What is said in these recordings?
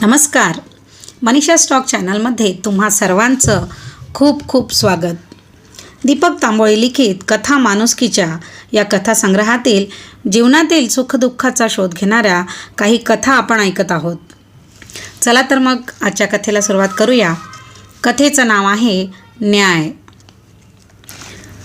नमस्कार. मनीषा स्टॉक चॅनलमध्ये तुम्हा सर्वांचं खूप खूप स्वागत. दीपक तांबोळे लिखित कथा माणुसकीच्या या कथासंग्रहातील जीवनातील सुखदुःखाचा शोध घेणाऱ्या काही कथा आपण ऐकत आहोत. चला तर मग आजच्या कथेला सुरुवात करूया. कथेचं नाव आहे न्याय.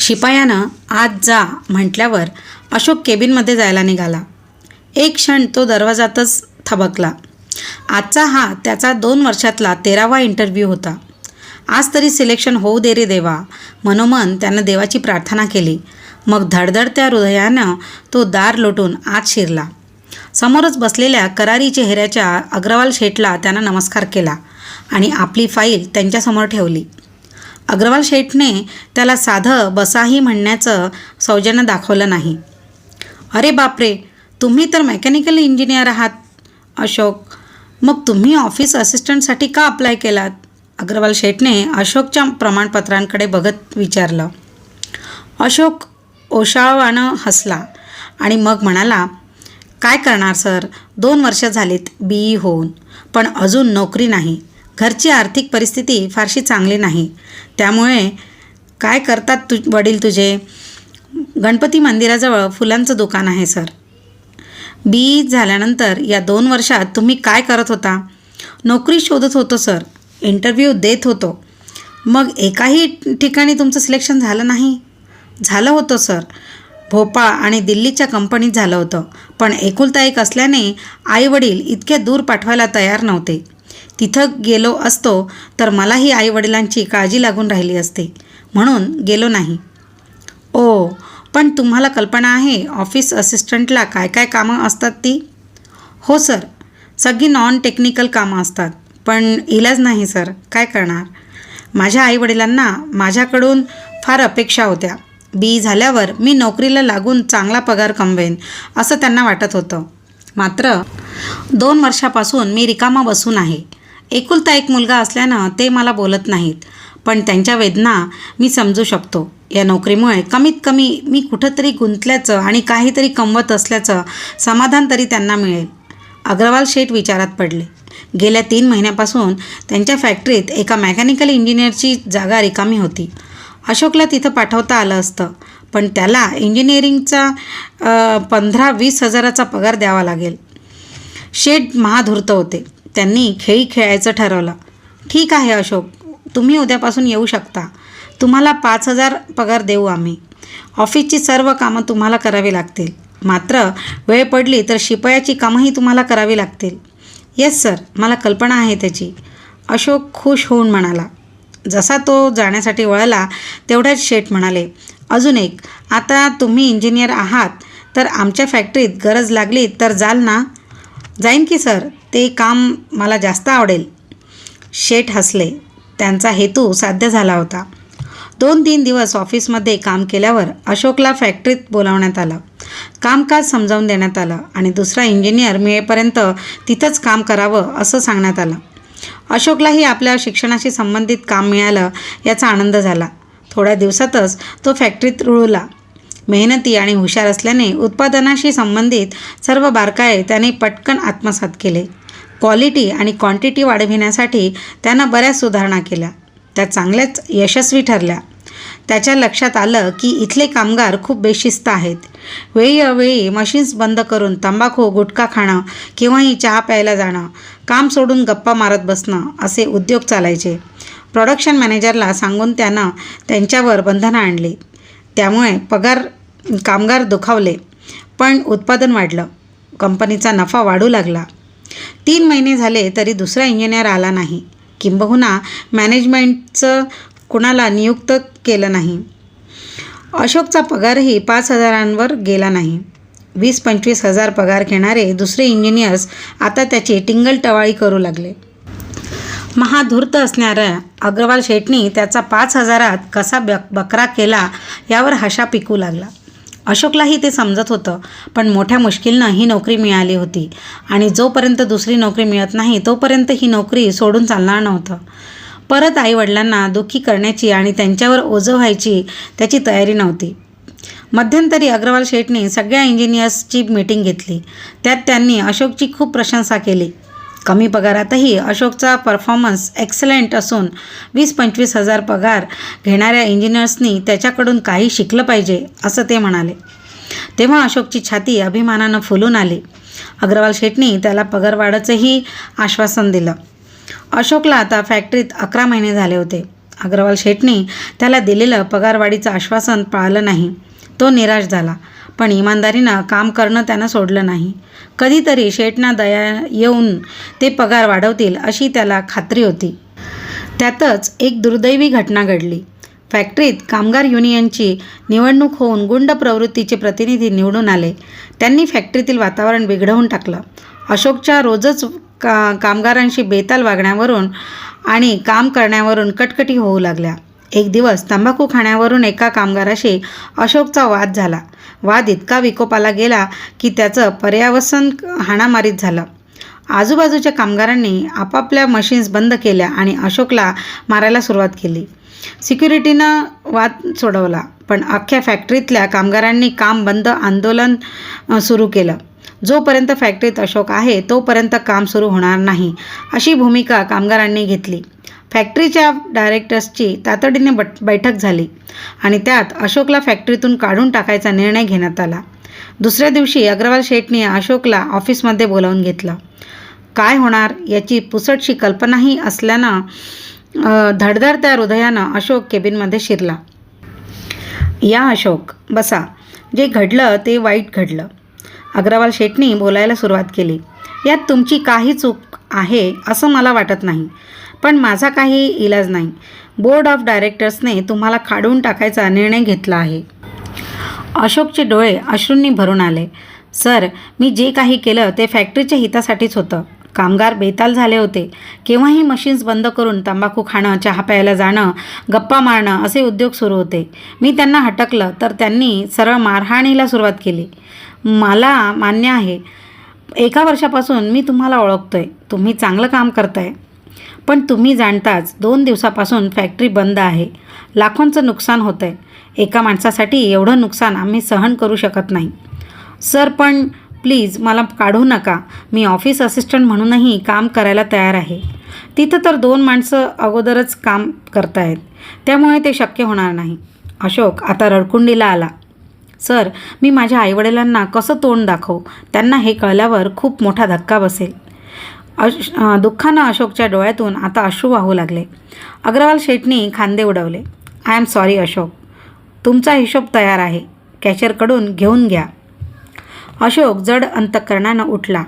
शिपायानं आज जा म्हटल्यावर अशोक केबिनमध्ये जायला निघाला. एक क्षण तो दरवाजातच थबकला. आजचा हा त्याचा दोन वर्षातला तेरावा इंटरव्ह्यू होता. आज तरी सिलेक्शन होऊ दे रे देवा. मनोमन त्यानं देवाची प्रार्थना केली. मग धडधडत्या हृदयानं तो दार लोटून आत शिरला. समोरच बसलेल्या करारी चेहऱ्याच्या अग्रवाल शेठला त्यानं नमस्कार केला आणि आपली फाईल त्यांच्यासमोर ठेवली. अग्रवाल शेठने त्याला साधं बसाही म्हणण्याचं सौजन्य दाखवलं नाही. अरे बापरे! तुम्ही तर मेकॅनिकल इंजिनियर आहात. अशोक मग तुम्ही ऑफिस असिस्टंटसाठी का अप्लाय केलात? अग्रवाल शेठने अशोकच्या प्रमाणपत्रांकडे बघत विचारलं. अशोक ओशाळवानं हसला आणि मग म्हणाला काय करणार सर? दोन वर्ष झालीत बी ई होऊन. पण अजून नोकरी नाही. घरची आर्थिक परिस्थिती फारशी चांगली नाही. त्यामुळे काय करतात तु वडील तुझे? गणपती मंदिराजवळ फुलांचं दुकान आहे सर. बी झाल्यानंतर या दोन वर्षात तुम्ही काय करत होता? नोकरी शोधत होतो सर. इंटरव्ह्यू देत होतो. मग एकाही ठिकाणी तुमचं सिलेक्शन झालं नाही? झालं होतं सर. भोपाळ आणि दिल्लीच्या कंपनीत झालं होतं. पण एकुलता एक असल्याने आईवडील इतक्या दूर पाठवायला तयार नव्हते. तिथं गेलो असतो तर मलाही आईवडिलांची काळजी लागून राहिली असते. म्हणून गेलो नाही. ओ पण तुम्हाला कल्पना आहे ऑफिस असिस्टंटला काय काय कामं असतात ती? हो सर. सगळी नॉन टेक्निकल कामं असतात. पण इलाज नाही सर. काय करणार? माझ्या आईवडिलांना माझ्याकडून फार अपेक्षा होत्या. बी झाल्यावर मी नोकरीला लागून चांगला पगार कमवेन असं त्यांना वाटत होतं. मात्र दोन वर्षापासून मी रिकामा बसून आहे. एकुलता एक मुलगा असल्यानं ते मला बोलत नाहीत पण त्यांच्या वेदना मी समजू शकतो. या नोकरीमुळे कमीत कमी मी कुठंतरी गुंतल्याचं आणि काहीतरी कमवत असल्याचं समाधान तरी त्यांना मिळेल. अग्रवाल शेठ विचारात पडले. गेल्या तीन महिन्यापासून त्यांच्या फॅक्टरीत एका मेकॅनिकल इंजिनियरची जागा रिकामी होती. अशोकला तिथं पाठवता आलं असतं पण त्याला इंजिनिअरिंगचा पंधरा वीस हजाराचा पगार द्यावा लागेल. शेठ महाधूर्त होते. त्यांनी खेळी खेळायचं ठरवलं. ठीक आहे अशोक तुम्ही उद्यापासून येऊ शकता. तुम्हाला पाच हजार पगार देऊ आम्ही. ऑफिसची सर्व कामं तुम्हाला करावी लागतील. मात्र वेळ पडली तर शिपायाची कामंही तुम्हाला करावी लागतील. येस सर मला कल्पना आहे त्याची. अशोक खुश होऊन म्हणाला. जसा तो जाण्यासाठी वळला तेवढ्याच शेठ म्हणाले अजून एक. आता तुम्ही इंजिनियर आहात तर आमच्या फॅक्टरीत गरज लागली तर जाल ना? जाईन की सर ते काम मला जास्त आवडेल. शेठ हसले. त्यांचा हेतू साध्य झाला होता. दोन तीन दिवस ऑफिसमध्ये काम केल्यावर अशोकला फॅक्टरीत बोलावण्यात आलं. कामकाज समजावून देण्यात आलं आणि दुसरा इंजिनियर मिळेपर्यंत तिथंच काम करावं असं सांगण्यात आलं. अशोकलाही आपल्या शिक्षणाशी संबंधित काम मिळालं याचा आनंद झाला. थोड्या दिवसातच तो फॅक्टरीत रुळला. मेहनती आणि हुशार असल्याने उत्पादनाशी संबंधित सर्व बारकाये त्याने पटकन आत्मसात केले. क्वालिटी आणि क्वांटिटी वाढविण्यासाठी त्यानं बऱ्याच सुधारणा केल्या. त्या चांगल्याच यशस्वी ठरल्या. त्याच्या लक्षात आलं की इथले कामगार खूप बेशिस्त आहेत. वेळी अवेळी मशीन्स बंद करून तंबाखू गुटखा खाणं किंवाही चहा प्यायला जाणं काम सोडून गप्पा मारत बसणं असे उद्योग चालायचे. प्रोडक्शन मॅनेजरला सांगून त्यानं त्यांच्यावर बंधनं आणली. त्यामुळे पगार कामगार दुखावले पण उत्पादन वाढलं. कंपनीचा नफा वाढू लागला. तीन महिने झाले तरी दुसरा इंजिनियर आला नाही. किंबहुना मॅनेजमेंटचं कुणाला नियुक्त केलं नाही. अशोकचा पगारही पाच हजारांवर गेला नाही. वीस पंचवीस हजार पगार घेणारे दुसरे इंजिनियर्स आता त्याची टिंगलटवाळी करू लागले. महाधूर्त असणाऱ्या अग्रवाल शेटनी त्याचा पाच हजारात कसा बक बकरा केला यावर हशा पिकू लागला. अशोकलाही ते समजत होतं पण मोठ्या मुश्किलनं ही नोकरी मिळाली होती. आणि जोपर्यंत दुसरी नोकरी मिळत नाही तोपर्यंत ही नोकरी सोडून चालणार नव्हतं. परत आईवडिलांना दुःखी करण्याची आणि त्यांच्यावर ओझं व्हायची त्याची तयारी नव्हती. मध्यंतरी अग्रवाल शेठने सगळ्या इंजिनियर्सची मीटिंग घेतली. त्यात त्यांनी अशोकची खूप प्रशंसा केली. कमी पगारातही अशोकचा परफॉर्मन्स एक्सलंट असून वीस पंचवीस हजार पगार घेणाऱ्या इंजिनियर्सनी त्याच्याकडून काही शिकलं पाहिजे असं ते म्हणाले. तेव्हा अशोकची छाती अभिमानानं फुलून आली. अग्रवाल शेटनी त्याला पगारवाढाचंही आश्वासन दिलं. अशोकला आता फॅक्टरीत अकरा महिने झाले होते. अग्रवाल शेटनी त्याला दिलेलं पगारवाढीचं आश्वासन पाळलं नाही. तो निराश झाला. पण इमानदारीनं काम करणं त्यानं सोडलं नाही. कधीतरी शेटना दया येऊन ते पगार वाढवतील अशी त्याला खात्री होती. त्यातच एक दुर्दैवी घटना घडली. फॅक्टरीत कामगार युनियनची निवडणूक होऊन गुंड प्रवृत्तीचे प्रतिनिधी निवडून आले. त्यांनी फॅक्टरीतील वातावरण बिघडवून टाकलं. अशोकच्या रोजच का कामगारांशी बेताल वागण्यावरून आणि काम करण्यावरून कटकटी होऊ लागल्या. एक दिवस तंबाखू खाण्यावरून एका कामगाराशी अशोकचा वाद झाला. वाद इतका विकोपाला गेला की त्याचं पर्यावसन हाणामारीत झालं. आजूबाजूच्या कामगारांनी आपापल्या मशीन्स बंद केल्या आणि अशोकला मारायला सुरुवात केली. सिक्युरिटीनं वाद सोडवला पण अख्ख्या फॅक्टरीतल्या कामगारांनी काम बंद आंदोलन सुरू केलं. जोपर्यंत फॅक्टरीत अशोक आहे तोपर्यंत काम सुरू होणार नाही अशी भूमिका कामगारांनी घेतली. फॅक्टरीच्या डायरेक्टर्सची तातडीने बट बैठक झाली आणि त्यात अशोकला फॅक्टरीतून काढून टाकायचा निर्णय घेण्यात आला. दुसऱ्या दिवशी अग्रवाल शेटने अशोकला ऑफिसमध्ये बोलावून घेतलं. काय होणार? याची पुसटशी कल्पनाही असल्यानं धडधड त्या हृदयानं अशोक केबिनमध्ये शिरला. या अशोक बसा. जे घडलं ते वाईट घडलं. अग्रवाल शेटनी बोलायला सुरुवात केली. यात तुमची काही चूक आहे असं मला वाटत नाही. पण माझा काही इलाज नाही. बोर्ड ऑफ डायरेक्टर्सने तुम्हाला काढून टाकायचा निर्णय घेतला आहे. अशोकचे डोळे अश्रूंनी भरून आले. सर मी जे काही केलं ते फॅक्टरीच्या हितासाठीच होतं. कामगार बेताल झाले होते. केव्हाही मशीन्स बंद करून तंबाखू खाणं चहा प्यायला जाणं गप्पा मारणं असे उद्योग सुरू होते. मी त्यांना हटकलं तर त्यांनी सरळ मारहाणीला सुरुवात केली. मला मान्य आहे एका वर्षापासून मी तुम्हाला ओळखतोय. तुम्ही चांगलं काम करताय. पण तुम्ही जाणताच दोन दिवसापासून फॅक्टरी बंद आहे. लाखोंचं नुकसान होतं आहे एका माणसासाठी एवढं नुकसान आम्ही सहन करू शकत नाही. सर पण प्लीज मला काढू नका. मी ऑफिस असिस्टंट म्हणूनही काम करायला तयार आहे. तिथं तर दोन माणसं अगोदरच काम करतायत. त्यामुळे ते शक्य होणार नाही. अशोक आता रडकुंडीला आला. सर मी माझ्या आईवडिलांना कसं तोंड दाखवू? त्यांना हे कळल्यावर खूप मोठा धक्का बसेल. अश दुःखानं अशोकच्या डोळ्यातून आता अश्रू वाहू लागले. अग्रवाल शेटनी खांदे उडवले. I am sorry Ashok. तुमचा हिशोब तयार आहे. कॅशरकडून घेऊन घ्या. अशोक जड अंतकरणानं उठला.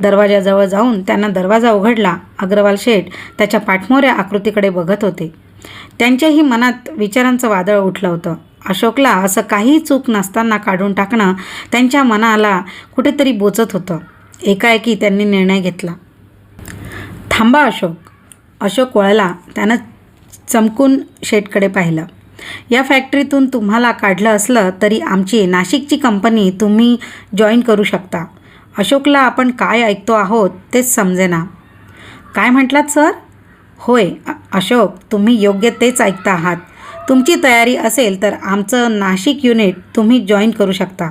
दरवाजाजवळ जाऊन त्यांना दरवाजा उघडला. अग्रवाल शेठ त्याच्या पाठमोऱ्या आकृतीकडे बघत होते. त्यांच्याही मनात विचारांचं वादळ उठलं होतं. अशोकला असं काही चूक नसताना काढून टाकणं त्यांच्या मनाला कुठेतरी बोचत होतं. एकाएकी त्यांनी निर्णय घेतला. थांबा अशोक. अशोक वळला. त्यानं चमकून शेटकडे पाहिलं. या फॅक्टरीतून तुम्हाला काढलं असलं तरी आमची नाशिकची कंपनी तुम्ही जॉईन करू शकता. अशोकला आपण काय ऐकतो आहोत तेच समजेना. काय म्हटलात सर? होय अशोक तुम्ही योग्य तेच ऐकता आहात. तुमची तयारी असेल तर आमचं नाशिक युनिट तुम्ही जॉईन करू शकता.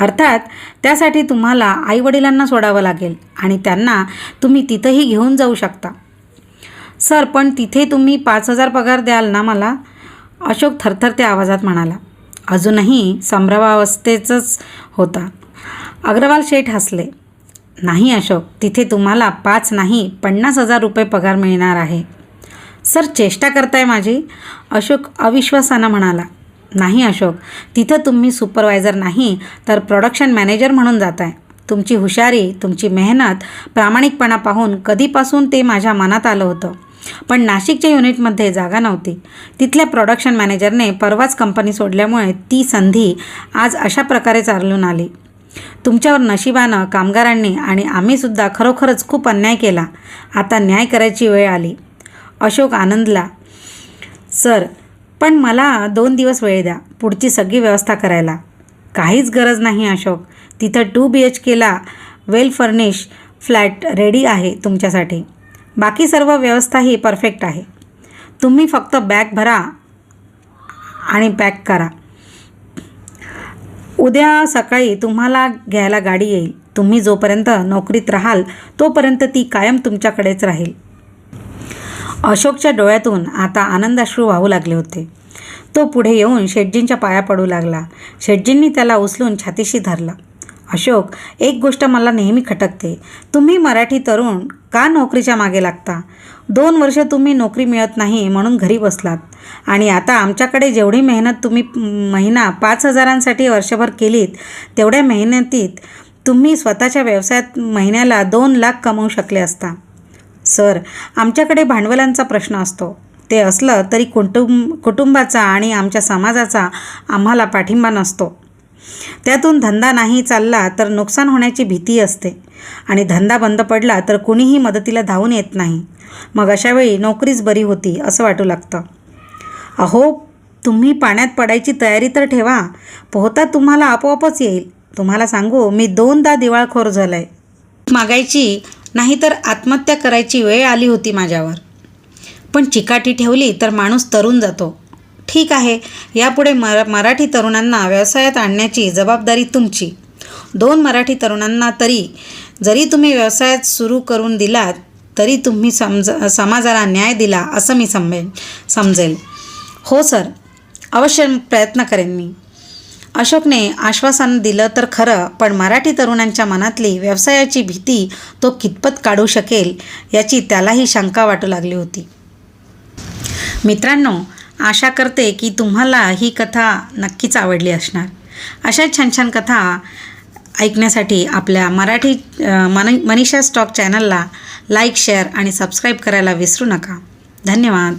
अर्थात त्यासाठी तुम्हाला आईवडिलांना सोडावं लागेल आणि त्यांना तुम्ही तिथंही घेऊन जाऊ शकता. सर पण तिथे तुम्ही पाच हजार पगार द्याल ना मला? अशोक थरथरत्या आवाजात म्हणाला. अजूनही संभ्रमावस्थेचंच होता. अग्रवाल शेठ हसले. नाही अशोक तिथे तुम्हाला पाच नाही पन्नास हजार रुपये पगार मिळणार आहे. सर चेष्टा करताय माझी? अशोक अविश्वासानं म्हणाला. नाही अशोक तिथं तुम्ही सुपरवायझर नाही तर प्रोडक्शन मॅनेजर म्हणून जात आहे तुमची हुशारी तुमची मेहनत प्रामाणिकपणा पाहून कधीपासून ते माझ्या मनात आलं होतं. पण नाशिकच्या युनिटमध्ये जागा नव्हती. तिथल्या प्रोडक्शन मॅनेजरने परवाच कंपनी सोडल्यामुळे ती संधी आज अशा प्रकारे चालून आली. तुमच्यावर नशिबानं कामगारांनी आणि आम्हीसुद्धा खरोखरच खूप अन्याय केला. आता न्याय करायची वेळ आली. अशोक आनंदला सर पण मला दोन दिवस वेळ द्या पुढची सगळी व्यवस्था करायला. काहीच गरज नाही अशोक. तिथं टू बी एच केला वेल फर्निश फ्लॅट रेडी आहे तुमच्यासाठी. बाकी सर्व व्यवस्थाही परफेक्ट आहे. तुम्ही फक्त बॅग भरा आणि पॅक करा. उद्या सकाळी तुम्हाला घ्यायला गाडी येईल. तुम्ही जोपर्यंत नोकरीत राहाल तोपर्यंत ती कायम तुमच्याकडेच राहील. अशोकच्या डोळ्यातून आता आनंदाश्रू वाहू लागले होते. तो पुढे येऊन शेटजींच्या पाया पडू लागला. शेटजींनी त्याला उचलून छातीशी धरला. अशोक एक गोष्ट मला नेहमी खटकते. तुम्ही मराठी तरुण का नोकरीच्या मागे लागता? दोन वर्ष तुम्ही नोकरी मिळत नाही म्हणून घरी बसलात. आणि आता आमच्याकडे जेवढी मेहनत तुम्ही महिना पाच हजारांसाठी वर्षभर केलीत तेवढ्या मेहनतीत तुम्ही स्वतःच्या व्यवसायात महिन्याला दोन लाख कमवू शकले असता. सर आमच्याकडे भांडवलांचा प्रश्न असतो. ते असलं तरी कुटुंब कुटुंबाचा आणि आमच्या समाजाचा आम्हाला पाठिंबा नसतो. त्यातून धंदा नाही चालला तर नुकसान होण्याची भीती असते. आणि धंदा बंद पडला तर कुणीही मदतीला धावून येत नाही. मग अशावेळी नोकरीच बरी होती असं वाटू लागतं. अहो तुम्ही पाण्यात पडायची तयारी तर ठेवा पोहता तुम्हाला आपोआपच येईल. तुम्हाला सांगू मी दोनदा दिवाळखोर झालं आहे मागायची नाहीतर आत्महत्या करायची वेळ आली होती माझ्यावर. पण चिकाटी ठेवली तर माणूस तरुण जातो. ठीक आहे यापुढे मरा मराठी तरुणांना व्यवसायात आणण्याची जबाबदारी तुमची. दोन मराठी तरुणांना तरी जरी तुम्ही व्यवसायात सुरू करून दिलात तरी तुम्ही समज समाजाला न्याय दिला असं मी समजेल समजेल. हो सर. अवश्य प्रयत्न करेन मी. अशोकने आश्वासन दिलं तर खरं पण मराठी तरुणांच्या मनातली व्यवसायाची भीती तो कितपत काढू शकेल याची त्यालाही शंका वाटू लागली होती. मित्रांनो आशा करते की तुम्हाला ही कथा नक्कीच आवडली असणार. अशा छान छान कथा ऐकण्यासाठी आपल्या मराठी मन मनीषा स्टॉक चॅनलला लाईक शेअर आणि सबस्क्राईब करायला विसरू नका. धन्यवाद.